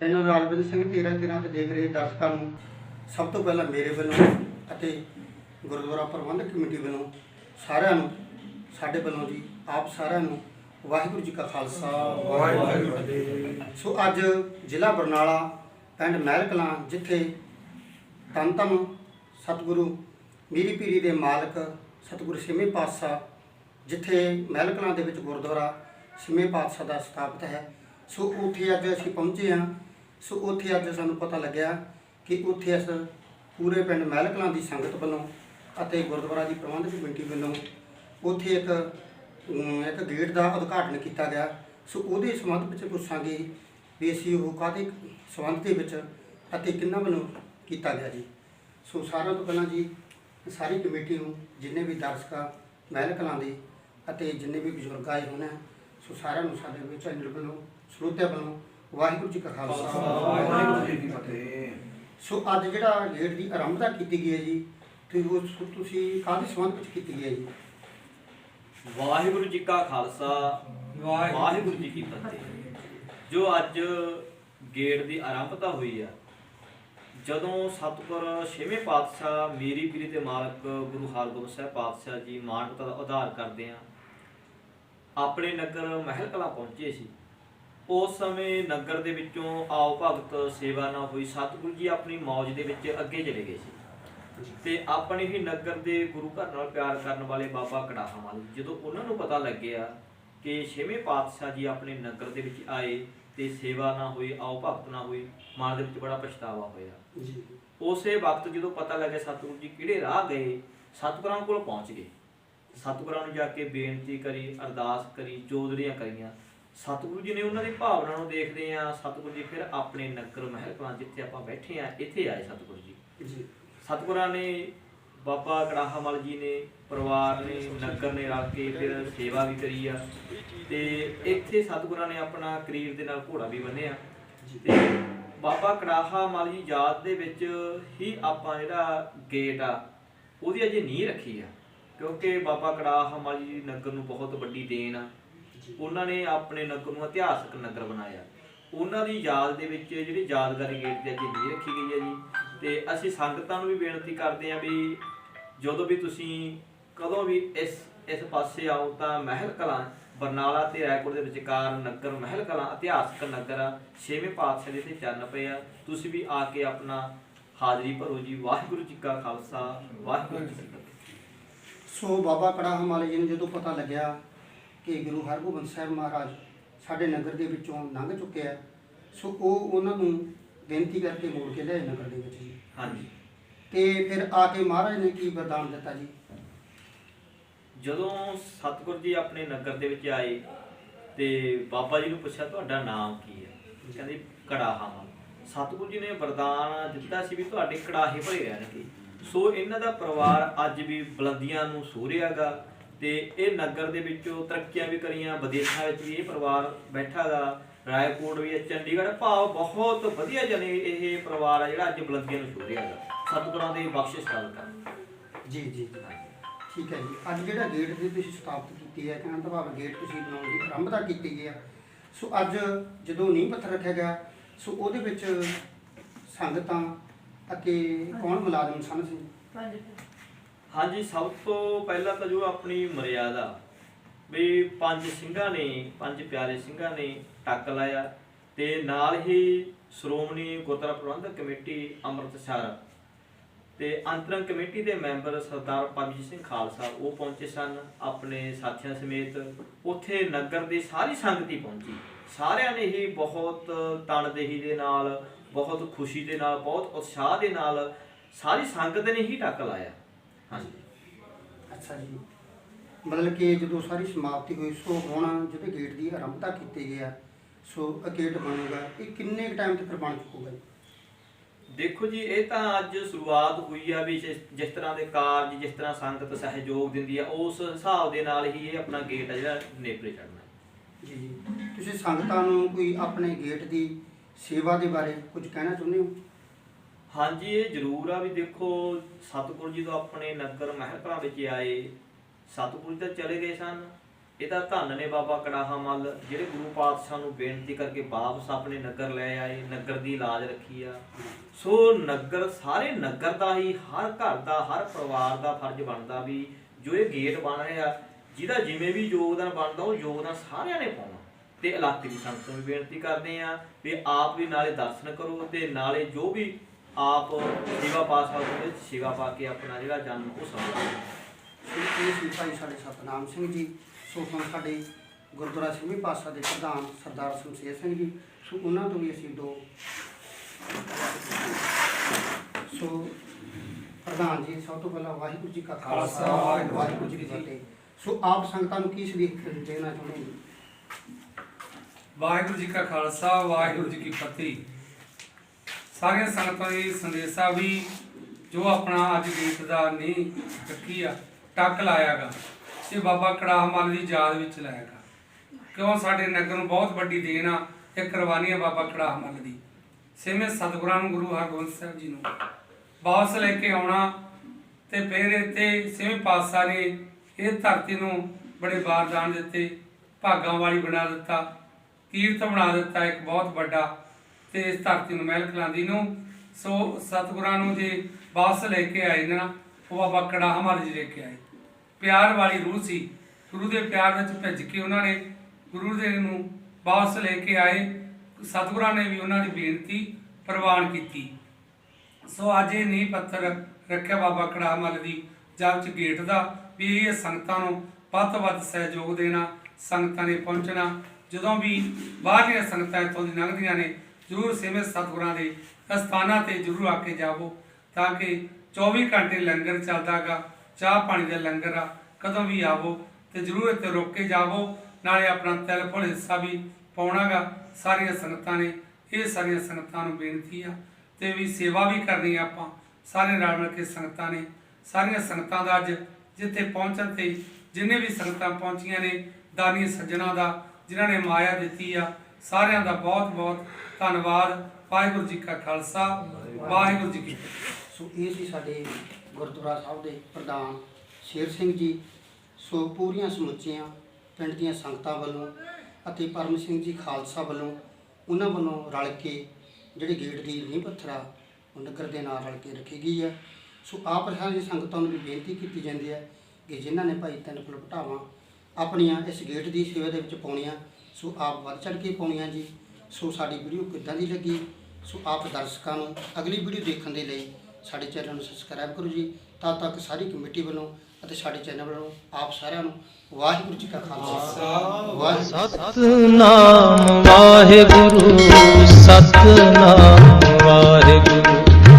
Channel Rajwinder Singh ਤੇਰਾ ਦਿਨਾਂ ਤੇ ਦੇਖ ਰਹੇ ਦਰਸ਼ਕਾਂ ਨੂੰ ਸਭ ਤੋਂ ਪਹਿਲਾਂ ਮੇਰੇ ਵੱਲੋਂ ਅਤੇ ਗੁਰਦੁਆਰਾ ਪ੍ਰਬੰਧਕ ਕਮੇਟੀ ਵੱਲੋਂ ਸਾਰਿਆਂ ਨੂੰ, ਸਾਡੇ ਵੱਲੋਂ ਜੀ, ਆਪ ਸਾਰਿਆਂ ਨੂੰ ਵਾਹਿਗੁਰੂ ਜੀ ਕਾ ਖਾਲਸਾ, ਵਾਹਿਗੁਰੂ ਜੀ ਕੀ ਫਤਿਹ। ਸੋ ਅੱਜ ਜ਼ਿਲ੍ਹਾ ਬਰਨਾਲਾ ਪਿੰਡ ਮਹਿਲ ਕਲਾਂ ਜਿੱਥੇ ਧੰਨ ਧੰਨ ਸਤਿਗੁਰੂ ਮੀਰੀ ਪੀਰੀ ਦੇ ਮਾਲਕ ਸਤਿਗੁਰੂ ਛੇਵੇਂ ਪਾਤਸ਼ਾਹ, ਜਿੱਥੇ ਮਹਿਲ ਕਲਾਂ ਦੇ ਵਿੱਚ ਗੁਰਦੁਆਰਾ ਛੇਵੇਂ ਪਾਤਸ਼ਾਹ ਦਾ ਸਥਾਪਿਤ ਹੈ। ਸੋ ਉੱਥੇ ਅੱਜ ਅਸੀਂ ਪਹੁੰਚੇ ਹਾਂ ਸੋ ਉੱਥੇ ਅੱਜ ਸਾਨੂੰ ਪਤਾ ਲੱਗਿਆ ਕਿ ਉੱਥੇ ਇਸ ਪੂਰੇ ਪਿੰਡ ਮਹਿਲ ਕਲਾਂ ਦੀ ਸੰਗਤ ਵੱਲੋਂ ਅਤੇ ਗੁਰਦੁਆਰਾ ਦੀ ਪ੍ਰਬੰਧਕ ਕਮੇਟੀ ਵੱਲੋਂ ਉੱਥੇ ਇੱਕ ਇੱਕ ਗੇਟ ਦਾ ਉਦਘਾਟਨ ਕੀਤਾ ਗਿਆ। ਸੋ ਉਹਦੇ ਸੰਬੰਧ ਵਿੱਚ ਪੁੱਛਾਂਗੇ ਵੀ ਅਸੀਂ ਉਹ ਕਾਹਦੇ ਸੰਬੰਧ ਦੇ ਵਿੱਚ ਅਤੇ ਕਿੰਨਾ ਵੱਲੋਂ ਕੀਤਾ ਗਿਆ ਜੀ। ਸੋ ਸਾਰਿਆਂ ਤੋਂ ਪਹਿਲਾਂ ਜੀ ਸਾਰੀ ਕਮੇਟੀ ਨੂੰ ਜਿੰਨੇ ਵੀ ਦਰਸ਼ਕਾਂ ਆ, ਮਹਿਲ ਕਲਾਂ ਦੇ ਅਤੇ ਜਿੰਨੇ ਵੀ ਬਜ਼ੁਰਗ ਆਏ ਹੋਣ ਸੋ ਸਾਰਿਆਂ ਨੂੰ ਸਾਡੇ ਵਿੱਚ ਚੈਨਲ ਵੱਲੋਂ ਸਰੋਤਿਆਂ ਵੱਲੋਂ ਵਾਹਿਗੁਰੂ ਜੀ ਕਾ ਖਾਲਸਾ। ਵਾਹਿਗੁਰੂ ਜੀ ਕੀ ਫਤਿਹ। ਸੋ ਅੱਜ ਜਿਹੜਾ ਗੇਟ ਦੀ ਆਰੰਭਤਾ ਕੀਤੀ ਗਈ ਹੈ ਜੀ ਤੇ ਉਹ ਤੁਸੀਂ ਕਾਹਦੇ ਸੰਬੰਧ ਵਿੱਚ ਕੀਤੀ ਗਈ ਹੈ ਜੀ? ਵਾਹਿਗੁਰੂ ਜੀ ਕਾ ਖਾਲਸਾ ਵਾਹਿਗੁਰੂ ਜੀ ਕੀ ਫਤਿਹ। ਜੋ ਅੱਜ ਗੇਟ ਦੀ ਆਰੰਭਤਾ ਹੋਈ ਆ ਜਦੋਂ ਸਤਿਗੁਰ ਛੇਵੇਂ ਪਾਤਸ਼ਾਹ ਮੇਰੀ ਪੀਰੀ ਦੇ ਮਾਲਕ ਗੁਰੂ ਹਰਗੋਬਿੰਦ ਸਾਹਿਬ ਪਾਤਸ਼ਾਹ ਜੀ ਮਾਨਵਤਾ ਦਾ ਉਧਾਰ ਕਰਦੇ ਆ ਆਪਣੇ ਨਗਰ ਮਹਿਲ ਕਲਾ ਪਹੁੰਚੇ ਸੀ। ਉਸ ਸਮੇਂ ਨਗਰ ਦੇ ਵਿੱਚੋਂ ਆਓ ਭਗਤ ਸੇਵਾ ਨਾ ਹੋਈ ਸਤਿਗੁਰੂ ਜੀ ਆਪਣੀ ਮੌਜ ਦੇ ਵਿੱਚ ਅੱਗੇ ਚਲੇ ਗਏ ਸੀ। ਤੇ ਆਪਣੇ ਹੀ ਨਗਰ ਦੇ ਗੁਰੂ ਘਰ ਨਾਲ ਪਿਆਰ ਕਰਨ ਵਾਲੇ ਬਾਬਾ ਕੜਾਹਾ ਵਾਲੇ ਜਦੋਂ ਉਹਨਾਂ ਨੂੰ ਪਤਾ ਲੱਗਿਆ ਕਿ ਛੇਵੇਂ ਪਾਤਸ਼ਾਹ ਜੀ ਆਪਣੇ ਨਗਰ ਦੇ ਵਿੱਚ ਆਏ ਤੇ ਸੇਵਾ ਨਾ ਹੋਈ ਆਓ ਭਗਤ ਨਾ ਹੋਈ ਮਨ ਦੇ ਵਿੱਚ ਬੜਾ ਪਛਤਾਵਾ ਹੋਇਆ। ਜੀ। ਉਸੇ ਵਕਤ ਜਦੋਂ ਪਤਾ ਲੱਗਿਆ ਸਤਿਗੁਰੂ ਜੀ ਕਿਹੜੇ ਰਾਹ ਗਏ ਸਤਿਗੁਰਾਂ ਕੋਲ ਪਹੁੰਚ ਗਏ। ਸਤਿਗੁਰਾਂ ਨੂੰ ਜਾ ਕੇ ਬੇਨਤੀ ਕਰੀ ਅਰਦਾਸ ਕਰੀ ਚੋਦਰੀਆਂ ਕਰੀਆਂ ਸਤਿਗੁਰੂ ਜੀ ਨੇ ਉਹਨਾਂ ਦੀ ਭਾਵਨਾ ਨੂੰ ਦੇਖਦੇ ਆ ਸਤਿਗੁਰੂ ਜੀ ਫਿਰ ਆਪਣੇ ਨਗਰ ਮਹਿਲ ਕਲਾਂ ਜਿੱਥੇ ਆਪਾਂ ਬੈਠੇ ਆ ਇੱਥੇ ਆਏ ਸਤਿਗੁਰੂ ਜੀ। ਜੀ। ਸਤਿਗੁਰਾਂ ਨੇ ਬਾਬਾ ਕੜਾਹਾਮਲ ਜੀ ਨੇ ਪਰਿਵਾਰ ਨੇ ਨਗਰ ਨੇ ਰਲ ਕੇ ਫਿਰ ਸੇਵਾ ਵੀ ਕਰੀ ਆ। ਤੇ ਇੱਥੇ ਸਤਿਗੁਰਾਂ ਨੇ ਆਪਣਾ ਕਰੀਰ ਦੇ ਨਾਲ ਘੋੜਾ ਵੀ ਬੰਨਿਆ ਤੇ ਬਾਬਾ ਕੜਾਹਾਮਲ ਜੀ ਯਾਦ ਦੇ ਵਿੱਚ ਹੀ ਆਪਾਂ ਜਿਹੜਾ ਗੇਟ ਆ ਉਹਦੀ ਅਜੇ ਨੀਂਹ ਰੱਖੀ ਆ। ਕਿਉਂਕਿ ਬਾਬਾ ਕੜਾਹਾਮਲ ਜੀ ਨਗਰ ਨੂੰ ਬਹੁਤ ਵੱਡੀ ਦੇਣ ਆ। ਉਹਨਾਂ ਨੇ ਆਪਣੇ ਨਗਰ ਨੂੰ ਇਤਿਹਾਸਕ ਨਗਰ ਬਣਾਇਆ। ਉਹਨਾਂ ਦੀ ਯਾਦ ਦੇ ਵਿੱਚ ਜਿਹੜੀ ਯਾਦਗਾਰੀ ਗੇਟ ਤੇ ਅੱਜ ਨੀਂਹ ਰੱਖੀ ਗਈ ਹੈ ਜੀ। ਤੇ ਅਸੀਂ ਸੰਗਤਾਂ ਨੂੰ ਵੀ ਬੇਨਤੀ ਕਰਦੇ ਹਾਂ ਵੀ ਜਦੋਂ ਵੀ ਤੁਸੀਂ ਕਦੋਂ ਵੀ ਇਸ ਇਸ ਪਾਸੇ ਆਓ ਤਾਂ ਮਹਿਲ ਕਲਾਂ, ਬਰਨਾਲਾ ਤੇ ਰਾਏਪੁਰ ਦੇ ਵਿਚਕਾਰ ਨਗਰ, ਮਹਿਲ ਕਲਾਂ ਇਤਿਹਾਸਕ ਨਗਰ ਆ, ਛੇਵੇਂ ਪਾਤਸ਼ਾਹ ਦੇ ਤੇ ਚੰਨ ਪਏ ਆ। ਤੁਸੀਂ ਵੀ ਆ ਕੇ ਆਪਣਾ ਹਾਜ਼ਰੀ ਭਰੋ ਜੀ। ਵਾਹਿਗੁਰੂ ਜੀ ਕਾ ਖਾਲਸਾ, ਵਾਹਿਗੁਰੂ ਜੀ ਕੀ ਫਤਿਹ। ਸੋ ਬਾਬਾ ਕੜਾ ਹਮਾਲੇ ਜੀ ਨੂੰ ਜਦੋਂ ਪਤਾ ਲੱਗਿਆ ਕਿ ਗੁਰੂ ਹਰਗੋਬਿੰਦ ਸਾਹਿਬ ਮਹਾਰਾਜ ਸਾਡੇ ਨਗਰ ਦੇ ਵਿੱਚੋਂ ਲੰਘ ਚੁੱਕੇ ਆ। ਸੋ ਉਹ ਉਹਨਾਂ ਨੂੰ ਬੇਨਤੀ ਕਰਕੇ ਮੋੜ ਕੇ ਲਿਆਏ ਨਗਰ ਦੇ ਵਿੱਚ ਜੀ। ਹਾਂਜੀ। ਤੇ ਫਿਰ ਆ ਕੇ ਮਹਾਰਾਜ ਨੇ ਕੀ ਵਰਦਾਨ ਦਿੱਤਾ ਜੀ? ਜਦੋਂ ਸਤਿਗੁਰ ਜੀ ਆਪਣੇ ਨਗਰ ਦੇ ਵਿੱਚ ਆਏ ਤੇ ਬਾਬਾ ਜੀ ਨੂੰ ਪੁੱਛਿਆ ਤੁਹਾਡਾ ਨਾਮ ਕੀ ਹੈ? ਕਹਿੰਦੇ ਕੜਾਹਾ ਮਲ ਸਤਿਗੁਰ ਜੀ ਨੇ ਵਰਦਾਨ ਦਿੱਤਾ ਸੀ ਵੀ ਤੁਹਾਡੇ ਕੜਾਹੇ ਭਰੇ ਰਹਿਣਗੇ। ਸੋ ਇਹਨਾਂ ਦਾ ਪਰਿਵਾਰ ਅੱਜ ਵੀ ਬੁਲੰਦੀਆਂ ਨੂੰ ਸੂਰਿਆਗਾ ਤੇ ਇਹ ਨਗਰ ਦੇ ਵਿੱਚੋਂ ਤਰੱਕੀਆਂ ਵੀ ਕਰੀਆਂ ਵਿਦੇਸ਼ਾਂ ਵਿੱਚ ਵੀ ਇਹ ਪਰਿਵਾਰ ਬੈਠਾਗਾ ਰਾਏਕੋਟ ਵੀ ਹੈ ਚੰਡੀਗੜ੍ਹ ਭਾਵ ਬਹੁਤ ਵਧੀਆ ਜਨੇ ਇਹ ਪਰਿਵਾਰ ਆ ਜਿਹੜਾ ਅੱਜ ਬੁਲੰਦੀਆਂ ਨੂੰ ਸੂਰਿਆਗਾ ਸਤਿਗੁਰਾਂ ਦੇ ਬਖਸ਼ਿਸ਼ ਸਦਕਾ ਜੀ ਜੀ ਜੀ। ਠੀਕ ਹੈ ਜੀ। ਅੱਜ ਜਿਹੜਾ ਗੇਟ ਦੀ ਤੁਸੀਂ ਸਥਾਪਿਤ ਕੀਤੀ ਹੈ ਕਹਿਣ ਦਾ ਭਾਵ ਗੇਟ ਤੁਸੀਂ ਬਣਾਉਣ ਦੀ ਆਰੰਭਤਾ ਕੀਤੀ ਗਈ ਆ। ਸੋ ਅੱਜ ਜਦੋਂ ਨੀਂਹ ਪੱਥਰ ਰੱਖਿਆ ਗਿਆ ਸੋ ਉਹਦੇ ਵਿੱਚ ਸੰਗਤਾਂ ਅਤੇ ਕੌਣ ਮੁਲਾਜ਼ਮ ਸਨ ਸੀ ਹਾਂਜੀ, ਸਭ ਤੋਂ ਪਹਿਲਾਂ ਤਾਂ ਜੋ ਆਪਣੀ ਮਰਿਆਦਾ ਵੀ ਪੰਜ ਸਿੰਘਾਂ ਨੇ, ਪੰਜ ਪਿਆਰੇ ਸਿੰਘਾਂ ਨੇ ਟੱਕ ਲਾਇਆ ਤੇ ਨਾਲ ਹੀ ਸ਼੍ਰੋਮਣੀ ਗੁਰਦੁਆਰਾ ਪ੍ਰਬੰਧਕ ਕਮੇਟੀ ਅੰਮ੍ਰਿਤਸਰ ਤੇ ਅੰਤਰੰਗ ਕਮੇਟੀ ਦੇ ਮੈਂਬਰ ਸਰਦਾਰ ਪਰਮਜੀਤ ਸਿੰਘ ਖਾਲਸਾ, ਉਹ ਪਹੁੰਚੇ ਸਨ ਆਪਣੇ ਸਾਥੀਆਂ ਸਮੇਤ। ਉੱਥੇ ਨਗਰ ਦੀ ਸਾਰੀ ਸੰਗਤ ਹੀ ਪਹੁੰਚੀ। ਸਾਰਿਆਂ ਨੇ ਹੀ ਬਹੁਤ ਤਨਦੇਹੀ ਦੇ ਨਾਲ, ਬਹੁਤ ਖੁਸ਼ੀ ਦੇ ਨਾਲ, ਬਹੁਤ ਉਤਸ਼ਾਹ ਦੇ ਨਾਲ ਸਾਰੀ ਸੰਗਤ ਨੇ ਹੀ ਟੱਕ ਲਾਇਆ। ਹਾਂਜੀ। ਅੱਛਾ ਜੀ। ਮਤਲਬ ਕਿ ਜਦੋਂ ਸਾਰੀ ਸਮਾਪਤੀ ਹੋਈ ਸੋ ਹੁਣ ਜਿਹੜੇ ਗੇਟ ਦੀ ਆਰੰਭਤਾ ਕੀਤੀ ਗਈ ਆ ਸੋ ਇਹ ਗੇਟ ਬਣੇਗਾ ਇਹ ਕਿੰਨੇ ਟਾਈਮ ਤੱਕ ਬਣ ਚੁੱਕੂਗਾ ਜੀ? ਦੇਖੋ ਜੀ ਇਹ ਤਾਂ ਅੱਜ ਸ਼ੁਰੂਆਤ ਹੋਈ ਆ ਵੀ ਜਿਸ ਜਿਸ ਤਰ੍ਹਾਂ ਦੇ ਕਾਰਜ ਜਿਸ ਤਰ੍ਹਾਂ ਸੰਗਤ ਸਹਿਯੋਗ ਦਿੰਦੀ ਆ ਉਸ ਹਿਸਾਬ ਦੇ ਨਾਲ ਹੀ ਇਹ ਆਪਣਾ ਗੇਟ ਆ ਜਿਹੜਾ ਨੇਪਰੇ ਚੜਨਾ ਜੀ ਜੀ। ਤੁਸੀਂ ਸੰਗਤਾਂ ਨੂੰ ਕੋਈ ਆਪਣੇ ਗੇਟ ਦੀ ਸੇਵਾ ਦੇ ਬਾਰੇ ਕੁਝ ਕਹਿਣਾ ਚਾਹੁੰਦੇ ਹੋ? ਹਾਂਜੀ, ਇਹ ਜ਼ਰੂਰ ਆ ਵੀ ਦੇਖੋ, ਸਤਿਗੁਰੂ ਜੀ ਤੋਂ ਆਪਣੇ ਨਗਰ ਮਹਿਲ ਵਿੱਚ ਆਏ, ਸਤਿਗੁਰੂ ਜੀ ਤਾਂ ਚਲੇ ਗਏ ਸਨ। ਇਹਦਾ ਧੰਨ ਨੇ ਬਾਬਾ ਕੜਾਹਾ ਮੱਲ, ਜਿਹੜੇ ਗੁਰੂ ਪਾਤਸ਼ਾਹ ਨੂੰ ਬੇਨਤੀ ਕਰਕੇ ਵਾਪਸ ਆਪਣੇ ਨਗਰ ਲੈ ਆਏ, ਨਗਰ ਦੀ ਲਾਜ ਰੱਖੀ ਆ। ਸੋ ਨਗਰ, ਸਾਰੇ ਨਗਰ ਦਾ ਹੀ, ਹਰ ਘਰ ਦਾ, ਹਰ ਪਰਿਵਾਰ ਦਾ ਫਰਜ਼ ਬਣਦਾ ਵੀ ਜੋ ਇਹ ਗੇਟ ਬਣ ਰਿਹਾ, ਜਿਹਦਾ ਜਿਵੇਂ ਵੀ ਯੋਗਦਾਨ ਬਣਦਾ, ਉਹ ਯੋਗਦਾਨ ਸਾਰਿਆਂ ਨੇ ਪਾਉਣਾ। ਤੇ ਇਲਾਕੇ ਦੀ ਸੰਗਤ ਨੂੰ ਵੀ ਬੇਨਤੀ ਕਰਦੇ ਆ ਵੀ ਆਪ ਵੀ ਨਾਲੇ ਦਰਸ਼ਨ ਕਰੋ ਤੇ ਨਾਲੇ ਜੋ ਵੀ ਆਪ ਸੇਵਾ ਪਾ ਸਕਦੇ ਹੋ ਸੇਵਾ ਪਾ ਕੇ ਆਪਣਾ ਜਿਹੜਾ ਜਨਮ ਉਹ ਸੰਭਾਲੋ ਸੋ ਇਹ ਸੀ ਭਾਈ ਸਾਡੇ ਸਤਨਾਮ ਸਿੰਘ ਜੀ ਸੋ ਹੁਣ ਸਾਡੇ ਗੁਰਦੁਆਰਾ ਸਿੰਘੀ ਪਾਸਾ ਦੇ ਪ੍ਰਧਾਨ ਸਰਦਾਰ ਸ਼ਮਸ਼ੇਰ ਸਿੰਘ ਜੀ ਸੋ ਉਹਨਾਂ ਤੋਂ ਵੀ ਅਸੀਂ ਦੋ ਸੋ ਪ੍ਰਧਾਨ ਜੀ ਸਭ ਤੋਂ ਪਹਿਲਾਂ ਵਾਹਿਗੁਰੂ ਜੀ ਕਾ ਖਾਲਸਾ ਵਾਹਿਗੁਰੂ ਜੀ ਕੀ ਫਤਿਹ। ਸੋ ਆਪ ਸੰਗਤਾਂ ਨੂੰ ਕੀ ਸਲੀਖ ਦੇਣਾ ਚਾਹੁੰਦੇ ਜੀ ਵਾਹਿਗੁਰੂ ਜੀ ਕਾ ਖਾਲਸਾ ਵਾਹਿਗੁਰੂ ਜੀ ਕੀ ਫਤਿਹ। ਸਾਰੀਆਂ ਸੰਗਤਾਂ ਦੀ ਸੰਦੇਸ਼ਾ ਵੀ ਜੋ ਆਪਣਾ ਅੱਜ ਗੀਤ ਦਾ ਨਹੀਂ ਰੱਖੀ ਆ, ਟੱਕ ਲਾਇਆਗਾ ਇਹ ਬਾਬਾ ਕੜਾਹ ਮੱਲ ਦੀ ਯਾਦ ਵਿੱਚ ਲਾਇਆਗਾ। ਕਿਉਂ ਸਾਡੇ ਨਗਰ ਨੂੰ ਬਹੁਤ ਵੱਡੀ ਦੇਣ ਆ, ਇਹ ਕੁਰਬਾਨੀ ਆ ਬਾਬਾ ਕੜਾਹ ਮੱਲ ਦੀ। ਛੇਵੇਂ ਸਤਿਗੁਰਾਂ ਨੂੰ ਗੁਰੂ ਹਰਗੋਬਿੰਦ ਸਾਹਿਬ ਜੀ ਨੂੰ। ਵਾਪਸ ਲੈ ਕੇ ਆਉਣਾ ਤੇ ਫਿਰ ਇੱਥੇ ਛੇਵੇਂ ਪਾਤਸ਼ਾਹ ਨੇ ਇਹ ਧਰਤੀ ਨੂੰ ਬੜੇ ਬਾਰਦਾਨ ਦਿੱਤੇ, ਭਾਗਾਂ ਵਾਲੀ ਬਣਾ ਦਿੱਤਾ, ਤੀਰਥ ਬਣਾ ਦਿੱਤਾ, ਇੱਕ ਬਹੁਤ ਵੱਡਾ ਤੇ ਇਸ ਧਰਤੀ ਨੂੰ ਮਹਿਲ ਕਲਾਂਦੀ ਨੂੰ। ਸੋ ਸਤਿਗੁਰਾਂ ਨੂੰ ਜੇ ਵਾਪਸ ਲੈ ਕੇ ਆਏ ਨਾ, ਉਹ ਬਾਬਾ ਕੜਾਹ ਮੱਲ ਜੀ ਲੈ ਕੇ ਆਏ। ਪਿਆਰ ਵਾਲੀ ਰੂਹ ਸੀ। ਗੁਰੂ ਦੇ ਪਿਆਰ ਵਿੱਚ ਭਿੱਜ ਕੇ ਉਹਨਾਂ ਨੇ ਗੁਰੂ ਦੇ ਨੂੰ ਵਾਪਸ ਲੈ ਕੇ ਆਏ। ਸਤਿਗੁਰਾਂ ਨੇ ਵੀ ਉਹਨਾਂ ਦੀ ਬੇਨਤੀ ਪ੍ਰਵਾਨ ਕੀਤੀ। ਸੋ ਅੱਜ ਇਹ ਨੀਂਹ ਪੱਥਰ ਰੱਖਿਆ ਬਾਬਾ ਕੜਾਹ ਮੱਲ ਦੀ ਜਬ ਚ ਗੇਟ ਦਾ ਵੀ ਇਹ ਸੰਗਤਾਂ ਨੂੰ ਵੱਧ ਤੋਂ ਵੱਧ ਸਹਿਯੋਗ ਦੇਣਾ, ਸੰਗਤਾਂ ਨੇ ਪਹੁੰਚਣਾ। ਜਦੋਂ ਵੀ ਬਾਹਰਲੀਆਂ ਸੰਗਤਾਂ ਇੱਥੋਂ ਦੀ ਲੰਘਦੀਆਂ ਨੇ ਜ਼ਰੂਰ ਸੇਵੇਂ ਸਤਿਗੁਰਾਂ ਦੇ ਅਸਥਾਨਾਂ ਤੇ ਜ਼ਰੂਰ ਆ ਕੇ ਜਾਵੋ, ਤਾਂ ਕਿ 24 ਘੰਟੇ ਲੰਗਰ ਚੱਲਦਾਗਾ, ਚਾਹ ਪਾਣੀ ਦਾ ਲੰਗਰ ਆ, ਕਦੋਂ ਵੀ ਆਵੋ ਤੇ ਜ਼ਰੂਰ ਇੱਥੇ ਰੁਕ ਕੇ ਜਾਵੋ, ਨਾਲੇ ਆਪਣਾ ਤਿਲ ਫੁੱਲ ਹਿੱਸਾ ਵੀ ਪਾਉਣਾਗਾ, ਸਾਰੀਆਂ ਸੰਗਤਾਂ ਨੇ, ਇਹ ਸਾਰੀਆਂ ਸੰਗਤਾਂ ਨੂੰ ਬੇਨਤੀ ਆ, ਤੇ ਵੀ ਸੇਵਾ ਵੀ ਕਰਨੀ ਆ ਆਪਾਂ, ਸਾਰੇ ਰਲ ਮਿਲ ਕੇ ਸੰਗਤਾਂ ਨੇ, ਸਾਰੀਆਂ ਸੰਗਤਾਂ ਦਾ ਅੱਜ ਜਿੱਥੇ ਪਹੁੰਚਣ ਤੇ ਜਿੰਨੇ ਵੀ ਸੰਗਤਾਂ ਪਹੁੰਚੀਆਂ ਨੇ ਦਾਨੀ ਸੱਜਣਾ ਦਾ, ਜਿਨ੍ਹਾਂ ਨੇ ਮਾਇਆ ਦਿੱਤੀ ਆ ਸਾਰਿਆਂ ਦਾ ਬਹੁਤ ਬਹੁਤ ਧੰਨਵਾਦ। ਵਾਹਿਗੁਰੂ ਜੀ ਕਾ ਖਾਲਸਾ, ਵਾਹਿਗੁਰੂ ਜੀ ਕੀ ਫਤਿਹ। ਸੋ ਇਹ ਸੀ ਸਾਡੇ ਗੁਰਦੁਆਰਾ ਸਾਹਿਬ ਦੇ ਪ੍ਰਧਾਨ ਸ਼ੇਰ ਸਿੰਘ ਜੀ। ਸੋ ਪੂਰੀਆਂ ਸਮੁੱਚੀਆਂ ਪਿੰਡ ਦੀਆਂ ਸੰਗਤਾਂ ਵੱਲੋਂ ਅਤੇ ਪਰਮ ਸਿੰਘ ਜੀ ਖਾਲਸਾ ਵੱਲੋਂ ਉਹਨਾਂ ਵੱਲੋਂ ਰਲ ਕੇ ਜਿਹੜੇ ਗੇਟ ਦੀ ਨੀਂਹ ਪੱਥਰਾ ਉਹ ਨਗਰ ਦੇ ਨਾਲ ਰਲ ਕੇ ਰੱਖੀ ਗਈ ਹੈ ਸੋ ਆਪ ਸਾਰੀ ਸੰਗਤਾਂ ਨੂੰ ਵੀ ਬੇਨਤੀ ਕੀਤੀ ਜਾਂਦੀ ਹੈ ਕਿ ਜਿਨ੍ਹਾਂ ਨੇ ਭਾਈ ਤਿੰਨ ਫੁੱਲ ਘਟਾਵਾਂ ਆਪਣੀਆਂ ਇਸ ਗੇਟ ਦੀ ਸੇਵਾ ਦੇ ਵਿੱਚ ਪਾਉਣੀਆਂ ਸੋ ਆਪ ਵੱਧ ਚੜ੍ਹ ਕੇ ਪਾਉਣੀਆਂ ਜੀ। ਸੋ ਸਾਡੀ ਵੀਡੀਓ ਕਿੱਦਾਂ ਦੀ ਲੱਗੀ, ਸੋ ਆਪ ਦਰਸ਼ਕਾਂ ਨੂੰ ਅਗਲੀ ਵੀਡੀਓ ਦੇਖਣ ਦੇ ਲਈ ਸਾਡੇ ਚੈਨਲ ਨੂੰ ਸਬਸਕ੍ਰਾਈਬ ਕਰੋ ਜੀ ਤਦ ਤੱਕ ਸਾਰੀ ਕਮੇਟੀ ਵੱਲੋਂ ਅਤੇ ਸਾਡੇ ਚੈਨਲ ਵੱਲੋਂ ਆਪ ਸਾਰਿਆਂ ਨੂੰ ਵਾਹਿਗੁਰੂ ਜੀ ਕਾ ਖਾਲਸਾ। ਵਾਹਿਗੁਰੂ, ਸਤਨਾਮ ਵਾਹਿਗੁਰੂ। ਸਤਨਾਮ